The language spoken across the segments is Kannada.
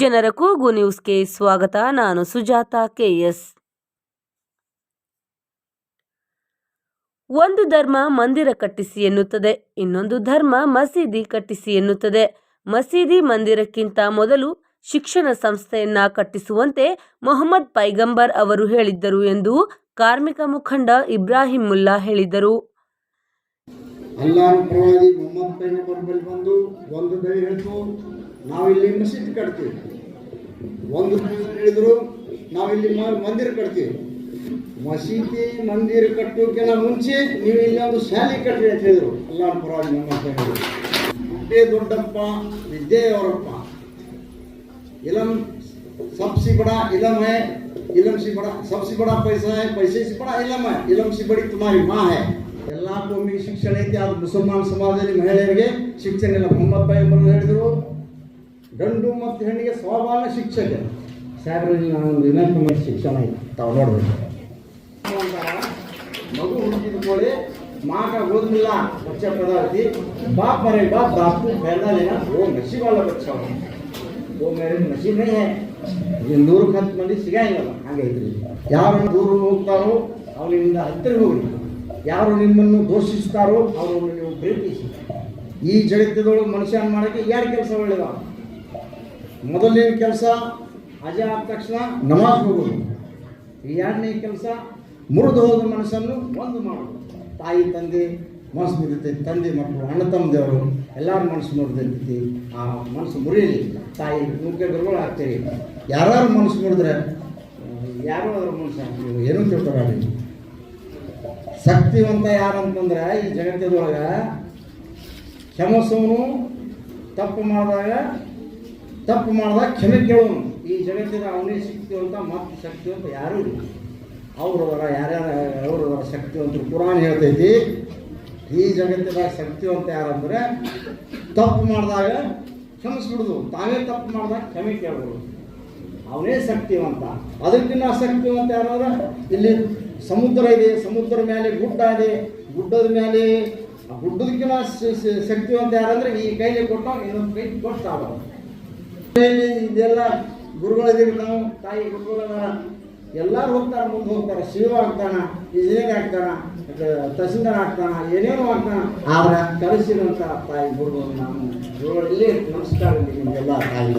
ಜನರ ಕೂಗು ನ್ಯೂಸ್ಗೆ ಸ್ವಾಗತ. ನಾನು ಸುಜಾತ ಕೆಎಸ್ ಒಂದು ಧರ್ಮ ಮಂದಿರ ಕಟ್ಟಿಸಿ ಎನ್ನುತ್ತದೆ. ಇನ್ನೊಂದು ಧರ್ಮ ಮಸೀದಿ ಕಟ್ಟಿಸಿ ಎನ್ನುತ್ತದೆ. ಮಸೀದಿ ಮಂದಿರಕ್ಕಿಂತ ಮೊದಲು ಶಿಕ್ಷಣ ಸಂಸ್ಥೆಯನ್ನ ಕಟ್ಟಿಸುವಂತೆ ಮೊಹಮ್ಮದ್ ಪೈಗಂಬರ್ ಅವರು ಹೇಳಿದ್ದರು ಎಂದು ಕಾರ್ಮಿಕ ಮುಖಂಡ ಇಬ್ರಾಹಿಂ ಮುಲ್ಲಾ ಹೇಳಿದರು. ಅಲ್ಲಾಹ್ ಪ್ರವಾದಿ ಮೊಹಮ್ಮದ್ ಪೈಗಂಬರ್ ಬಂದು ಒಂದು ಹೇಳ್ತು. ನಾವಿಲ್ಲಿ ಮಸೀದಿ ಕಟ್ತೀವಿ. ಒಂದು ಹೇಳಿದರು ನಾವಿಲ್ಲಿ ಮಂದಿರ ಕಟ್ತೀವಿ. ಮಸೀದಿ ಮಂದಿರ ಕಟ್ಟೋಕ್ಕಿಂತ ಮುಂಚೆ ನೀವು ಇಲ್ಲಿ ಒಂದು ಶಾಲೆ ಕಟ್ಟಿ ಅಂತ ಹೇಳಿದ್ರು. ಅಲ್ಲಾಪುರ ಪರವಾಗಿ ನಮ್ಮ ಹೇಳಿದರು. ದೊಡ್ಡಪ್ಪ ವಿದ್ಯೆ ಅವರಪ್ಪ. ಇಲಂ ಸಬ್ಸಿ ಬಡ ಇಲಮ್ ಹೇ ಸಿ ಬಡ, ಸಬ್ಸಿ ಬಡ ಪೈಸಾ ಹೇ, ಪೈಸೆ ಸಿ ಬಡ ಇಲಮ್ ಹೇ ಸಿ ಬಡಿ ತುಮಾರಿ ಮಾ ಹೇ. ಎಲ್ಲ ಭೂಮಿ ಶಿಕ್ಷಣ ಐತಿ, ಅದು ಮುಸಲ್ಮಾನ್ ಸಮಾಜದಲ್ಲಿ ಮಹಿಳೆಯರಿಗೆ ಶಿಕ್ಷಣ ಇಲ್ಲ. ಮೊಹಮ್ಮದ್ ಬಾಯಿ ಹೇಳಿದ್ರು ಗಂಡು ಮತ್ತು ಹೆಣ್ಣಿಗೆ ಸಮಾನ ಶಿಕ್ಷಕ. ಸಾಹೇಬ್ರಲ್ಲಿ ನಾನೊಂದು ವಿನಂತಿ ಮಾಡಿ ಶಿಕ್ಷಣ ಇಲ್ಲ. ತಾವು ನೋಡಬೇಕು. ಮಗು ಹುಡುಗಿದ್ಕೊಳ್ಳಿ ಮಾಕ ಓದ್ಲಿಲ್ಲ ಬಚ್ಚ ಪದಾರ್ಥಿ ಬಾಪ್ ಬಾ ಬಾಪ್ ದಾಪು ಫೈದಾಲೇನ ಓ ನಶೀಬ್ ಬಚ್ಚ ಓ ಮೇರೆ ನಶೀಬ್ನೇ ಇದು ನೂರಕ್ಕೆ ಹತ್ತು ಮಂದಿ ಸಿಗಂಗಿಲ್ಲ ಹಾಗೈತ್ರಿ ಯಾರು ದೂರ ಹೋಗ್ತಾರೋ ಅವನಿಂದ ಹತ್ತಿರ ಹೋಗಿ ಯಾರು ನಿಮ್ಮನ್ನು ದೋಷಿಸ್ತಾರೋ ಅವರನ್ನು ನೀವು ಪ್ರೀತಿಸಿ. ಈ ಜಗತ್ತದೊಳಗೆ ಮನುಷ್ಯನ ಮಾಡೋಕ್ಕೆ ಯಾರು ಕೆಲಸ ಒಳ್ಳೆಯದ ಮೊದಲನೇ ಕೆಲಸ ಅಜ ಆದ ತಕ್ಷಣ ನಮಾಜ್ ಹೋಗೋದು ಎರಡನೇ ಕೆಲಸ ಮುರಿದು ಹೋದ ಮನಸ್ಸನ್ನು ಒಂದು ಮಾಡೋದು. ತಾಯಿ, ತಂದೆ, ಮನಸ್ಸು ಮುರಿತೈತಿ ತಂದೆ, ಮಕ್ಕಳು, ಅಣ್ಣ ತಮ್ಮದೇವರು ಎಲ್ಲರ ಮನಸ್ಸು ಮುರಿದಿರ್ತೈತಿ. ಆ ಮನಸ್ಸು ಮುರಿಯಲಿ ತಾಯಿ ಗುರುಗಳು ಆಗ್ತೀರಿ ಯಾರು ಮನಸ್ಸು ಮುರಿದ್ರೆ, ಯಾರೋ ಅದ್ರ ಮನಸ್ಸು ಏನೂ ತಿಳ್ಕೊಬೇಡಿ ಶಕ್ತಿವಂತ ಯಾರು ಅಂತಂದ್ರೆ ಈ ಜಗತ್ತದೊಳಗೆ ಕ್ಷಮಸವನು ತಪ್ಪು ಮಾಡಿದಾಗ ತಪ್ಪು ಮಾಡಿದಾಗ ಕ್ಷಮೆ ಕೇಳೋನು. ಈ ಜಗತ್ತಿನ ಅವನೇ ಶಕ್ತಿವಂತ ಮತ್ತು ಶಕ್ತಿವಂತ ಯಾರೂ ಇಲ್ಲ. ಅವ್ರವರ ಯಾರ್ಯಾರ ಶಕ್ತಿ ಅಂತ ಪುರಾಣ ಹೇಳ್ತೈತಿ. ಈ ಜಗತ್ತಿನಾಗ ಶಕ್ತಿ ಅಂತ ಯಾರಂದರೆ, ತಪ್ಪು ಮಾಡಿದಾಗ ಕ್ಷಮಿಸ್ಬಿಡುದು. ತಾವೇ ತಪ್ಪು ಮಾಡಿದಾಗ ಕ್ಷಮೆ ಕೇಳ್ಬೋದು ಅವನೇ ಶಕ್ತಿವಂತ. ಅದಕ್ಕಿಂತ ಶಕ್ತಿವಂತ ಯಾರಂದ್ರೆ, ಇಲ್ಲಿ ಸಮುದ್ರ ಇದೆ, ಸಮುದ್ರ ಮೇಲೆ ಗುಡ್ಡ ಇದೆ. ಗುಡ್ಡದ ಮೇಲೆ ಗುಡ್ಡದಕ್ಕಿಂತ ಶಕ್ತಿವಂತ ಯಾರಂದ್ರೆ, ಈ ಕೈಲಿ ಕೊಟ್ಟ ಇನ್ನೊಂದು ಕೈ ಕೊಡ್ತಾವ ಇದೆಲ್ಲ ಗುರುಗಳಿದ್ದೀವಿ ನಾವು ತಾಯಿ ಗುರುಗಳ ಎಲ್ಲರೂ ಹೋಗ್ತಾರ, ಮುಂದೆ ಹೋಗ್ತಾರ. ಶಿವ ಆಗ್ತಾನ ಇಂಜಿನಿಯರ್ ಆಗ್ತಾನ, ತಹಸೀಲ್ದಾರ್ ಆಗ್ತಾನ, ಏನೇನೋ ಆಗ್ತಾನ. ಆದ್ರೆ ಕಲಿಸಿದಂಥ ತಾಯಿ ಗುರುಗಳು ನಾನು ಗುರುಗಳಲ್ಲಿ ನಮಸ್ಕಾರ ನಿಮಗೆಲ್ಲ ತಾಯಿ.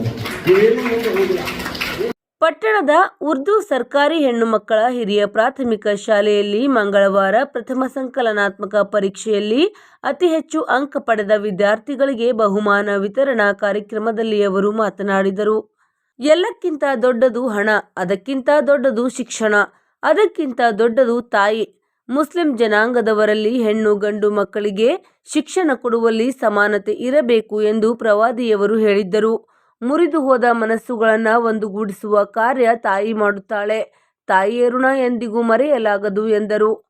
ಏನು ಮುಂದೆ ಹೋಗಿಲ್ಲ. ಪಟ್ಟಣದ ಉರ್ದು ಸರ್ಕಾರಿ ಹೆಣ್ಣು ಮಕ್ಕಳ ಹಿರಿಯ ಪ್ರಾಥಮಿಕ ಶಾಲೆಯಲ್ಲಿ ಮಂಗಳವಾರ ಪ್ರಥಮ ಸಂಕಲನಾತ್ಮಕ ಪರೀಕ್ಷೆಯಲ್ಲಿ ಅತಿ ಹೆಚ್ಚು ಅಂಕ ಪಡೆದ ವಿದ್ಯಾರ್ಥಿಗಳಿಗೆ ಬಹುಮಾನ ವಿತರಣಾ ಕಾರ್ಯಕ್ರಮದಲ್ಲಿ ಅವರು ಮಾತನಾಡಿದರು. ಎಲ್ಲಕ್ಕಿಂತ ದೊಡ್ಡದು ಹಣ, ಅದಕ್ಕಿಂತ ದೊಡ್ಡದು ಶಿಕ್ಷಣ, ಅದಕ್ಕಿಂತ ದೊಡ್ಡದು ತಾಯಿ. ಮುಸ್ಲಿಂ ಜನಾಂಗದವರಲ್ಲಿ ಹೆಣ್ಣು ಗಂಡು ಮಕ್ಕಳಿಗೆ ಶಿಕ್ಷಣ ಕೊಡುವಲ್ಲಿ ಸಮಾನತೆ ಇರಬೇಕು ಎಂದು ಪ್ರವಾದಿಯವರು ಹೇಳಿದ್ದರು. ಮುರಿದು ಹೋದ ಮನಸ್ಸುಗಳನ್ನು ಒಂದುಗೂಡಿಸುವ ಕಾರ್ಯ ತಾಯಿ ಮಾಡುತ್ತಾಳೆ. ತಾಯಿಯ ಋಣ ಎಂದಿಗೂ ಮರೆಯಲಾಗದು ಎಂದರು.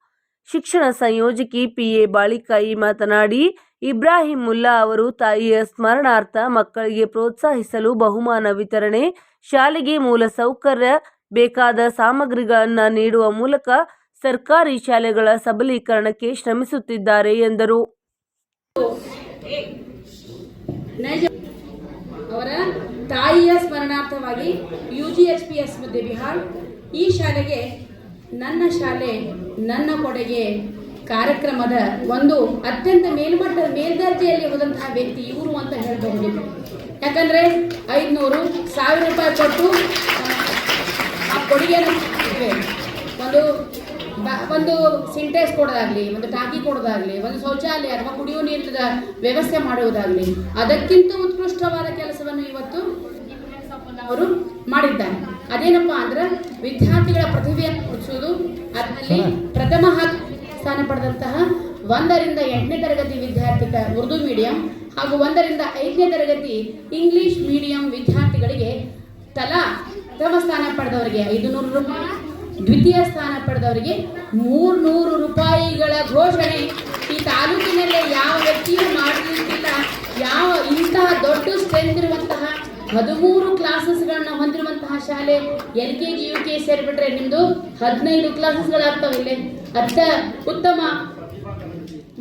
ಶಿಕ್ಷಣ ಸಂಯೋಜಕಿ ಪಿ. ಎ. ಬಾಳಿಕಾಯಿ ಮಾತನಾಡಿ, ಇಬ್ರಾಹಿಂ ಮುಲ್ಲಾ ಅವರು ತಾಯಿಯ ಸ್ಮರಣಾರ್ಥ ಮಕ್ಕಳಿಗೆ ಪ್ರೋತ್ಸಾಹಿಸಲು ಬಹುಮಾನ ವಿತರಣೆ, ಶಾಲೆಗೆ ಮೂಲ ಸೌಕರ್ಯ, ಬೇಕಾದ ಸಾಮಗ್ರಿಗಳನ್ನು ನೀಡುವ ಮೂಲಕ ಸರ್ಕಾರಿ ಶಾಲೆಗಳ ಸಬಲೀಕರಣಕ್ಕೆ ಶ್ರಮಿಸುತ್ತಿದ್ದಾರೆ ಎಂದರು. ತಾಯಿಯ ಸ್ಮರಣಾರ್ಥವಾಗಿ U G H P S ಮಧ್ಯೆ ಬಿಹಾರ್ ಈ ಶಾಲೆಗೆ ನನ್ನ ಶಾಲೆ, ನನ್ನ ಕೊಡುಗೆ ಕಾರ್ಯಕ್ರಮದ ಒಂದು ಅತ್ಯಂತ ಮೇಲ್ಮಟ್ಟದ ಮೇಲ್ದರ್ಜೆಯಲ್ಲಿ ಹೋದಂತಹ ವ್ಯಕ್ತಿ ಇವರು ಅಂತ ಹೇಳಬಹುದು ಯಾಕಂದರೆ ಐದುನೂರು ಸಾವಿರ ರೂಪಾಯಿ ಕೊಟ್ಟು, ಆ ಕೊಡುಗೆಯನ್ನು. ಒಂದು ಒಂದು ಸಿಂಟೆಕ್ಸ್ ಕೊಡೋದಾಗ್ಲಿ, ಒಂದು ಟಾಕಿ ಕೊಡೋದಾಗ್ಲಿ, ಒಂದು ಶೌಚಾಲಯ ಅಥವಾ ಕುಡಿಯುವ ನೀರಿನ ವ್ಯವಸ್ಥೆ ಮಾಡುವುದಾಗ್ಲಿ, ಅದಕ್ಕಿಂತ ಉತ್ಕೃಷ್ಟವಾದ ಕೆಲಸವನ್ನು ಇವತ್ತು ಅವರು ಮಾಡಿದ್ದಾರೆ. ಅದೇನಪ್ಪ ಅಂದ್ರೆ ವಿದ್ಯಾರ್ಥಿಗಳ ಪ್ರತಿಭೆಯನ್ನು ಗುರುತಿಸುವುದು ಅದರಲ್ಲಿ ಪ್ರಥಮ ಸ್ಥಾನ ಪಡೆದಂತಹ ಒಂದರಿಂದ ಎಂಟನೇ ತರಗತಿ ವಿದ್ಯಾರ್ಥಿಗಳ ಉರ್ದು ಮೀಡಿಯಂ ಹಾಗೂ ಒಂದರಿಂದ ಐದನೇ ತರಗತಿ ಇಂಗ್ಲಿಷ್ ಮೀಡಿಯಂ ವಿದ್ಯಾರ್ಥಿಗಳಿಗೆ ತಲಾ ಪ್ರಥಮ ಸ್ಥಾನ ಪಡೆದವರಿಗೆ ಐದುನೂರು ರೂಪಾಯಿ. ದ್ವಿತೀಯ ಸ್ಥಾನ ಪಡೆದವರಿಗೆ ಮೂರ್ನೂರು ರೂಪಾಯಿಗಳ ಘೋಷಣೆ. ಈ ತಾಲೂಕಿನಲ್ಲೇ ಯಾವ ವ್ಯಕ್ತಿಯೂ ಮಾಡಲಿಕ್ಕಿಲ್ಲ ಯಾವ ಇಂತಹ ದೊಡ್ಡ ಸ್ಟ್ರೆಂತ್ ಇರುವಂತಹ ಹದಿಮೂರು ಕ್ಲಾಸಸ್ಗಳನ್ನ ಹೊಂದಿರುವಂತಹ ಶಾಲೆ L K G, U K ಸೇರಿಬಿಟ್ರೆ ನಿಮ್ಮದು ಹದಿನೈದು ಕ್ಲಾಸಸ್ಗಳಾಗ್ತವೆ ಇಲ್ಲಿ. ಅತ್ಯ ಉತ್ತಮ.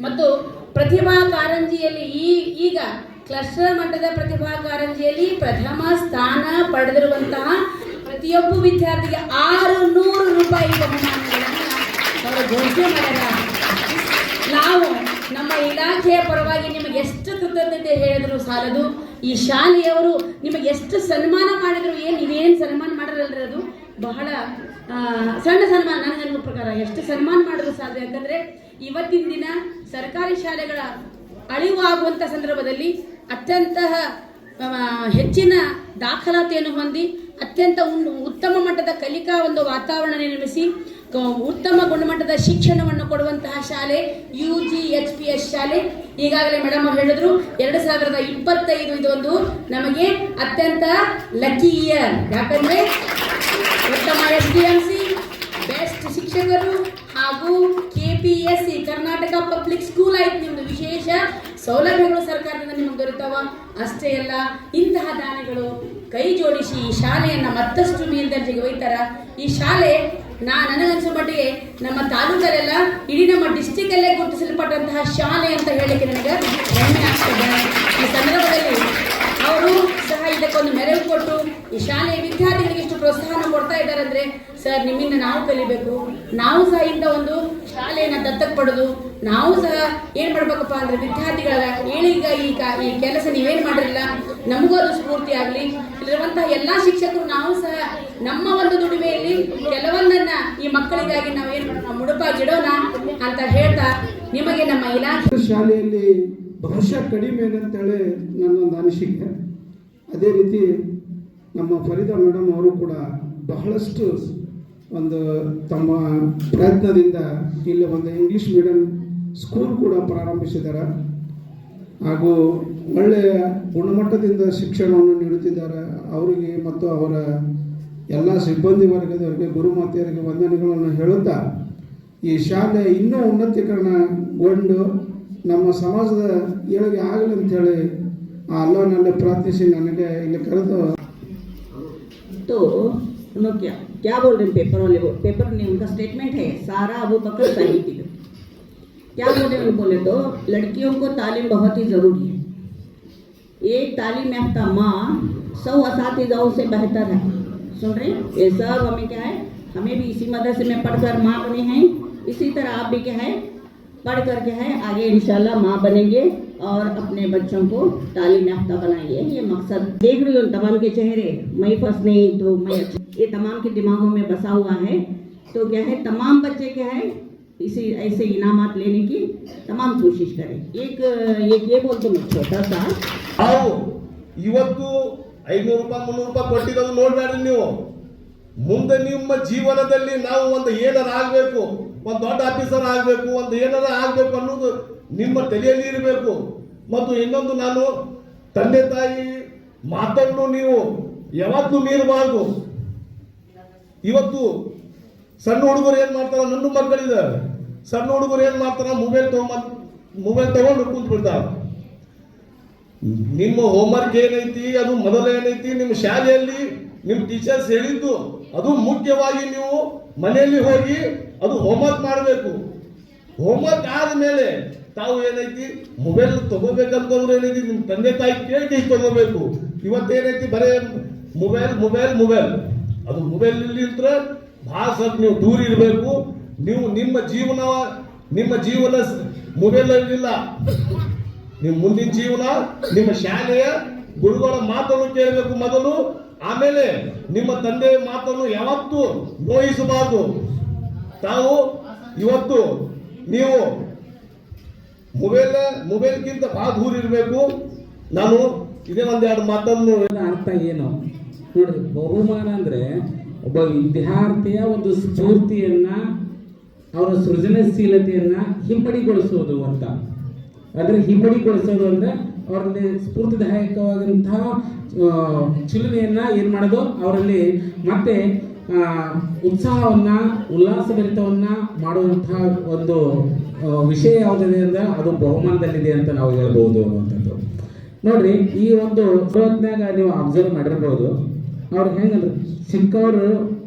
ಮತ್ತು ಪ್ರತಿಭಾ ಕಾರಂಜಿಯಲ್ಲಿ ಈ, ಈಗ ಕ್ಲಸ್ಟರ್ ಮಟ್ಟದ ಪ್ರತಿಭಾ ಕಾರಂಜಿಯಲ್ಲಿ ಪ್ರಥಮ ಸ್ಥಾನ ಪಡೆದಿರುವಂತಹ ಪ್ರತಿಯೊಬ್ಬ ವಿದ್ಯಾರ್ಥಿಗೆ ಆರು ನೂರು ರೂಪಾಯಿ ಬಹುಮಾನಗಳನ್ನು ಘೋಷಣೆ ಮಾಡ್ಯಾರ ನಾವು ನಮ್ಮ ಇಲಾಖೆಯ ಪರವಾಗಿ ನಿಮಗೆ ಎಷ್ಟು ಕೃತಜ್ಞತೆ ಹೇಳಿದ್ರು ಸಾಲದು. ಈ ಶಾಲೆಯವರು ನಿಮಗೆ ಎಷ್ಟು ಸನ್ಮಾನ ಮಾಡಿದ್ರು, ಏನು ನೀವೇನು ಸನ್ಮಾನ ಮಾಡಿರಲ್ರಿ ಅದು? ಬಹಳ ಸಣ್ಣ ಸನ್ಮಾನ ಅನ್ನೋ ಪ್ರಕಾರ ಎಷ್ಟು ಸನ್ಮಾನ ಮಾಡಿದ್ರು ಸಾಧ್ಯ ಯಾಕಂದರೆ ಇವತ್ತಿನ ದಿನ ಸರ್ಕಾರಿ ಶಾಲೆಗಳ ಅಳಿವು ಆಗುವಂಥ ಸಂದರ್ಭದಲ್ಲಿ ಅತ್ಯಂತ ಹೆಚ್ಚಿನ ದಾಖಲಾತಿಯನ್ನು ಹೊಂದಿ ಅತ್ಯಂತ ಉತ್ತಮ ಮಟ್ಟದ ಕಲಿಕಾ ಒಂದು ವಾತಾವರಣ ನಿರ್ಮಿಸಿ ಉತ್ತಮ ಗುಣಮಟ್ಟದ ಶಿಕ್ಷಣವನ್ನು ಕೊಡುವಂತಹ ಶಾಲೆ, U G H P S ಶಾಲೆ. ಈಗಾಗಲೇ ಮೇಡಮ್ ಅವರು ಹೇಳಿದ್ರು, ಎರಡು ಸಾವಿರದ ಇಪ್ಪತ್ತೈದು ಇದೊಂದು ನಮಗೆ ಅತ್ಯಂತ ಲಕ್ಕಿ ಇಯರ್ ಯಾಕಂದ್ರೆ ಉತ್ತಮ S D M C best ಶಿಕ್ಷಕರು ಹಾಗೂ K P S C Karnataka public school ಆಯ್ತು ನಿಮ್ದು ವಿಶೇಷ. ಸೌಲಭ್ಯಗಳು ಸರ್ಕಾರದಿಂದ ನಿಮಗೆ ದೊರೆತಾವ? ಅಷ್ಟೇ ಅಲ್ಲ, ಇಂತಹ ದಾನಿಗಳು ಕೈ ಜೋಡಿಸಿ ಈ ಶಾಲೆಯನ್ನು ಮತ್ತಷ್ಟು ಮೇಲ್ದರ್ಜೆಗೆ ಒಯ್ತಾರ? ಈ ಶಾಲೆ ನಾ ನನಗನ್ಸೋ ಮಟ್ಟಿಗೆ ನಮ್ಮ ತಾಲೂಕಲ್ಲೆಲ್ಲ, ಇಡೀ ನಮ್ಮ ಡಿಸ್ಟಿಕ್ ಅಲ್ಲೇ ಗುರುತಿಸಲ್ಪಟ್ಟಂತಹ ಶಾಲೆ ಅಂತ ಹೇಳಿಕೆ ನನಗೆ ಹೆಮ್ಮೆ ಆಗ್ತದೆ. ಈ ಸಂದರ್ಭದಲ್ಲಿ ಅವರು ಇದಕ್ಕೊಂದು ಮೆರವು ಕೊಟ್ಟು ಈ ಶಾಲೆಯ ವಿದ್ಯಾರ್ಥಿಗಳಿಗೆ ಇಷ್ಟು ಪ್ರೋತ್ಸಾಹನ ಕೊಡ್ತಾ ಇದ್ದಾರೆ ಅಂದ್ರೆ ಸರ್, ನಿಮ್ಮಿಂದ ನಾವು ಕಲಿಬೇಕು. ನಾವು ಸಹ ಇಂಥ ಒಂದು ಶಾಲೆಯನ್ನ ದತ್ತಕ್ ಪಡೆದು ನಾವು ಸಹ ಏನ್ ಮಾಡ್ಬೇಕಪ್ಪ ಅಂದ್ರೆ ವಿದ್ಯಾರ್ಥಿಗಳ ಏನೀಗ ಈ ಕ- ಈ ಕೆಲಸ ನೀವೇನ್ ಮಾಡಿರಲಿಲ್ಲ, ನಮಗೂ ಅದು ಸ್ಫೂರ್ತಿ ಆಗ್ಲಿ. ಇಲ್ಲಿರುವಂತಹ ಎಲ್ಲಾ ಶಿಕ್ಷಕರು ನಾವು ಸಹ ನಮ್ಮ ಒಂದು ದುಡಿಮೆಯಲ್ಲಿ ಕೆಲವೊಂದನ್ನ ಈ ಮಕ್ಕಳಿಗಾಗಿ ನಾವೇನ್ ಮಾಡೋಣ ಮುಡುಪಾಗಿಡೋಣ ಅಂತ ಹೇಳ್ತಾ ನಿಮಗೆ ನಮ್ಮ ಇಲಾಖೆ ಶಾಲೆಯಲ್ಲಿ ಬಹುಶಃ ಕಡಿಮೆ ಅಂತೇಳಿ ನನ್ನೊಂದು ಅನಿಸಿಕೆ. ಅದೇ ರೀತಿ ನಮ್ಮ ಫರೀದಾ ಮೇಡಮ್ ಅವರು ಕೂಡ ಬಹಳಷ್ಟು ಒಂದು ತಮ್ಮ ಪ್ರಯತ್ನದಿಂದ ಇಲ್ಲಿ ಒಂದು ಇಂಗ್ಲೀಷ್ ಮೀಡಿಯಂ ಸ್ಕೂಲ್ ಕೂಡ ಪ್ರಾರಂಭಿಸಿದ್ದಾರೆ. ಹಾಗೂ ಒಳ್ಳೆಯ ಗುಣಮಟ್ಟದಿಂದ ಶಿಕ್ಷಣವನ್ನು ನೀಡುತ್ತಿದ್ದಾರೆ. ಅವರಿಗೆ ಮತ್ತು ಅವರ ಎಲ್ಲ ಸಿಬ್ಬಂದಿ ವರ್ಗದವರಿಗೆ ಗುರುಮಾತೆಯರಿಗೆ ವಂದನೆಗಳನ್ನು ಹೇಳುತ್ತಾ ಈ ಶಾಲೆ ಇನ್ನೂ ಉನ್ನತೀಕರಣಗೊಂಡು ನಮ್ಮ ಸಮಾಜದ ಏಳಿಗೆ ಆಗಲಿ ಅಂತೇಳಿ ಆ ಅಲ್ಲವನ್ನೆಲ್ಲ ಪ್ರಾರ್ಥಿಸಿ ನನಗೆ ಇಲ್ಲಿ ಕರೆದು तो उन्होंने क्या क्या बोल रहे हैं पेपर वाले वो पेपर में उनका स्टेटमेंट है सारा अबू बकर साहिबी का क्या बोल रहे हैं बोले तो लड़कियों को तालीम बहुत ही ज़रूरी है एक तालीम याफ्ता माँ सौ इसातिजाओं से बेहतर है सुन रहे हैं? ये सब हमें क्या है हमें भी इसी मदरसे में पढ़कर माँ बने हैं इसी तरह आप भी क्या है पढ़ कर क्या है आगे इंशाल्लाह माँ बनेंगे और अपने बच्चों को तालीम याफ्ता बनाएंगे ये मकसद देख रही हूँ तमाम के चेहरे मैं फर्स्ट नहीं तो मैं अच्छी- ये तमाम के दिमागों में बसा हुआ है तो क्या है तमाम बच्चे क्या है इसी ऐसे इनामात लेने की तमाम कोशिश करें एक एक ये बोल दूँ मैं छोटा सा ನಾವು ಇವತ್ತು ಐನೂರು ರೂಪಾಯಿ ಮುನ್ನೂರು ರೂಪಾಯಿ ಕೊಟ್ಟಿರೋದು ನೋಡ್ಬೇಡ್ರಿ ನೀವು ಮುಂದೆ ನಿಮ್ಮ ಜೀವನದಲ್ಲಿ ನಾವು ಒಂದು ಏನಾರ ಆಗ್ಬೇಕು ಒಂದು ದೊಡ್ಡ ಆಫೀಸರ್ ಆಗಬೇಕು, ಒಂದು ಏನಾರ ಆಗಬೇಕು ಅನ್ನೋದು ನಿಮ್ಮ ತಲೆಯಲ್ಲಿ ಇರಬೇಕು. ಮತ್ತು ಇನ್ನೊಂದು ನಾನು ತಂದೆ ತಾಯಿ ಮಾತನ್ನು ನೀವು ಯಾವತ್ತೂ ಮೀರಬಾರ್ದು. ಇವತ್ತು ಸಣ್ಣ ಹುಡುಗರು ಏನು ಮಾಡ್ತಾರೆ? ನನ್ನ ಮಕ್ಕಳಿದ್ದಾರೆ. ಸಣ್ಣ ಹುಡುಗರು ಏನು ಮಾಡ್ತಾರೆ? ಮೊಬೈಲ್ ತಗೊಂಡ್ ಮೊಬೈಲ್ ತಗೊಂಡು ಕುಂತು ಬಿಡ್ತಾರೆ ನಿಮ್ಮ ಹೋಮ್ವರ್ಕ್ ಏನೈತಿ? ಅದು ಮೊದಲೇನೈತಿ ನಿಮ್ಮ ಶಾಲೆಯಲ್ಲಿ ನಿಮ್ಮ ಟೀಚರ್ಸ್ ಹೇಳಿದ್ದು, ಅದು ಮುಖ್ಯವಾಗಿ ನೀವು ಮನೆಯಲ್ಲಿ ಹೋಗಿ ಅದು ಹೋಮ್ವರ್ಕ್ ಮಾಡಬೇಕು. ಹೋಮ್ವರ್ಕ್ ಆದ್ಮೇಲೆ ತಾವು ಏನೈತಿ? ಮೊಬೈಲ್ ತಗೋಬೇಕಂತಂದ್ರೆ ಏನೈತಿ? ನಿಮ್ಮ ತಂದೆ ತಾಯಿ ಕೇಳಿ ತಗೋಬೇಕು. ಇವತ್ತೇನೈತಿ? ಬರೇ ಮೊಬೈಲ್ ಮೊಬೈಲ್ ಮೊಬೈಲ್. ಅದು ಮೊಬೈಲ್ ಇಲ್ಲಿಂತ್ರ ಭಾಳ ಸ್ವಲ್ಪ ನೀವು ದೂರ ಇರಬೇಕು. ನೀವು ನಿಮ್ಮ ಜೀವನ ನಿಮ್ಮ ಜೀವನ ಮೊಬೈಲ್ ಇರಲಿಲ್ಲ ನಿಮ್ಮ ಮುಂದಿನ ಜೀವನ, ನಿಮ್ಮ ಶಾಲೆಯ ಗುರುಗಳ ಮಾತನ್ನು ಕೇಳಬೇಕು ಮೊದಲು. ಆಮೇಲೆ ನಿಮ್ಮ ತಂದೆಯ ಮಾತನ್ನು ಯಾವತ್ತೂ ನೋಯಿಸಬಾರದು ತಾವು ಇವತ್ತು ನೀವು ಮೊಬೈಲ್, ಮೊಬೈಲ್ಗಿಂತ ಭಾಳ ದೂರ ಇರಬೇಕು. ನಾನು ಇದೇ ಒಂದೆರಡು ಮಾತನ್ನು ಅರ್ಥ ಏನು? ನೋಡಿ ಬಹುಮಾನ ಅಂದ್ರೆ ಒಬ್ಬ ವಿದ್ಯಾರ್ಥಿಯ ಒಂದು ಸ್ಫೂರ್ತಿಯನ್ನು, ಅವರ ಸೃಜನಶೀಲತೆಯನ್ನು ಹಿಂಪಡಿಗೊಳಿಸೋದು ಅಂತ. ಅಂದ್ರೆ ಹಿಂಪಡಿಗೊಳಿಸೋದು ಅಂದ್ರೆ ಅವರಲ್ಲಿ ಸ್ಫೂರ್ತಿದಾಯಕವಾದಂತಹ ಚಿಲುಮೆಯನ್ನು ಏನು ಮಾಡೋದು? ಅವರಲ್ಲಿ ಮತ್ತೆ ಉತ್ಸಾಹವನ್ನ, ಉಲ್ಲಾಸಭರಿತವನ್ನ ಮಾಡುವಂತಹ ಒಂದು ವಿಷಯ ಯಾವುದಿದೆ ಅಂದ್ರೆ ಅದು ಬಹುಮಾನದಲ್ಲಿದೆ ಅಂತ ನಾವು ಹೇಳ್ಬೋದು ಅನ್ನುವಂಥದ್ದು. ನೋಡ್ರಿ, ಈ ಒಂದು ಸುರತ್ನಾಗ ನೀವು ಅಬ್ಸರ್ವ್ ಮಾಡಿರ್ಬೋದು. ಅವ್ರು ಹೆಂಗಂದ್ರೆ ಚಿಕ್ಕವರು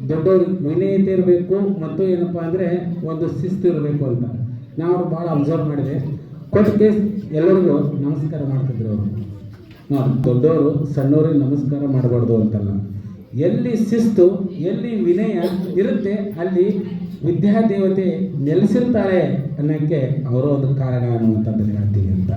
ದೊಡ್ಡವ್ರಿಗೆ ವಿನಯತೆ ಇರಬೇಕು ಮತ್ತು ಏನಪ್ಪಾ ಅಂದ್ರೆ ಒಂದು ಶಿಸ್ತು ಇರಬೇಕು ಅಂತ. ನಾವು ಭಾಳ ಅಬ್ಸರ್ವ್ ಮಾಡಿದೆ. ಕೊಟ್ಟು ಕೇಸ್ ಎಲ್ಲರಿಗೂ ನಮಸ್ಕಾರ ಮಾಡ್ತಿದ್ರು ಅವರು. ದೊಡ್ಡವರು ಸಣ್ಣವ್ರಿಗೆ ನಮಸ್ಕಾರ ಮಾಡಬಾರ್ದು ಅಂತಲ್ಲ. ಎಲ್ಲಿ ಶಿಸ್ತು, ಎಲ್ಲಿ ವಿನಯ ಇರುತ್ತೆ, ಅಲ್ಲಿ ವಿದ್ಯಾದೇವತೆ ನೆಲೆಸಿರ್ತಾರೆ ಅನ್ನೋಕ್ಕೆ ಅವರು ಒಂದು ಕಾರಣ ಅನ್ನುವಂಥದ್ದನ್ನು ಹೇಳ್ತೀವಿ ಅಂತ.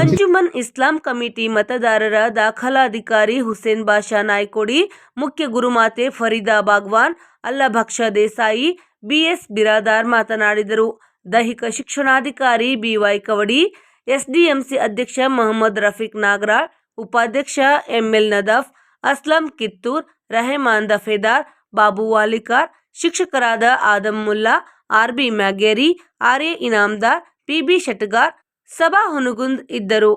ಅಂಜುಮನ್ ಇಸ್ಲಾಂ ಕಮಿಟಿ ಮತದಾರರ ದಾಖಲಾಧಿಕಾರಿ ಹುಸೇನ್ ಬಾಷಾ ನಾಯ್ಕೋಡಿ, ಮುಖ್ಯ ಗುರುಮಾತೆ ಫರೀದಾ ಬಾಗ್ವಾನ್ ಅಲ್ಲಭಕ್ಷ ದೇಸಾಯಿ ಬಿಎಸ್ ಬಿರಾದಾರ್ ಮಾತನಾಡಿದರು. ದೈಹಿಕ ಶಿಕ್ಷಣಾಧಿಕಾರಿ ಬಿವೈ ಕವಡಿ, ಎಸ್ಡಿಎಂಸಿ ಅಧ್ಯಕ್ಷ ಮೊಹಮ್ಮದ್ ರಫೀಕ್ ನಾಗರಾಳ್, ಉಪಾಧ್ಯಕ್ಷ ಎಂಎಲ್ ನದಫ್, ಅಸ್ಲಂ ಕಿತ್ತೂರ್ ರೆಹಮಾನ್ ದಫೇದಾರ್ ಬಾಬು ವಾಲಿಕಾರ್, ಶಿಕ್ಷಕರಾದ Adam Mulla R B Myageri R A Inamdar, PB Shetgar, ಸಭಾ ಹುನುಗುಂದ್ ಇದ್ದರು.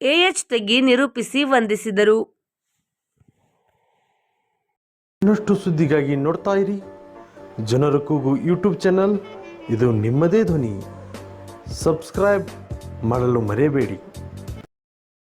ಎಎಚ್ ತೆಗಿ ನಿರೂಪಿಸಿ ವಂದಿಸಿದರು. ಇನ್ನಷ್ಟು ಸುದ್ದಿಗಾಗಿ ನೋಡ್ತಾ ಇರಿ. ಜನರ ಕೂಗು ಯೂಟ್ಯೂಬ್ ಚಾನಲ್. ಇದು ನಿಮ್ಮದೇ ಧ್ವನಿ. ಸಬ್ಸ್ಕ್ರೈಬ್ ಮಾಡಲು ಮರೆಯಬೇಡಿ.